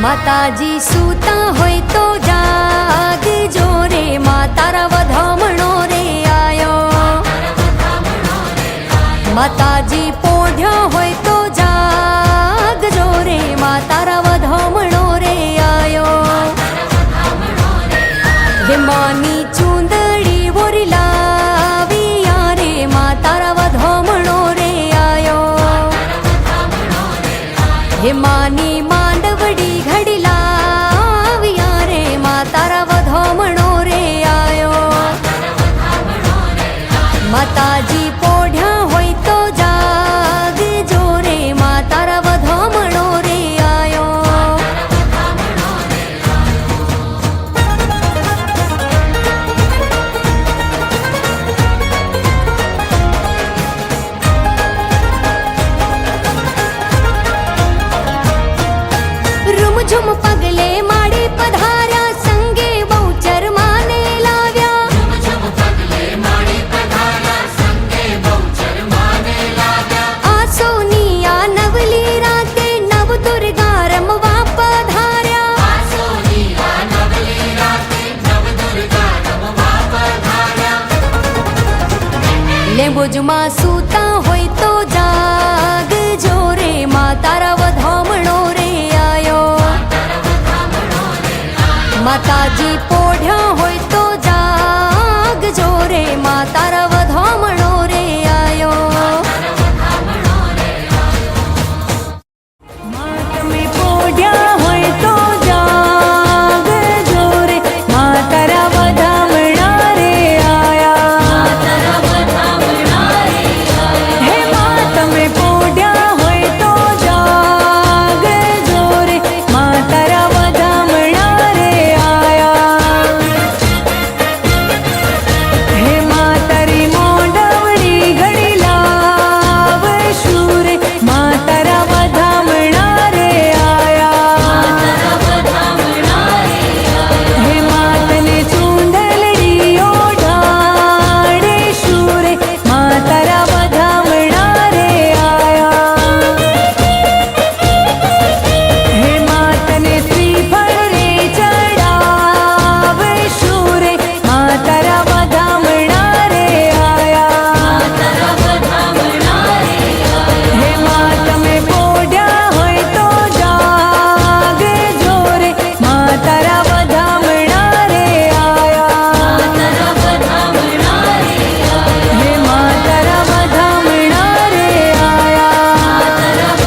માતાજી સૂતા હોય તો જા ધમ પગલે માડે પધાર્યા સંગે બહુચર માને લાવ્યા. આ સોનિયા નવલી નવ દુર્ગા રમવા પધાર્યા. माता जी पोढ़ हो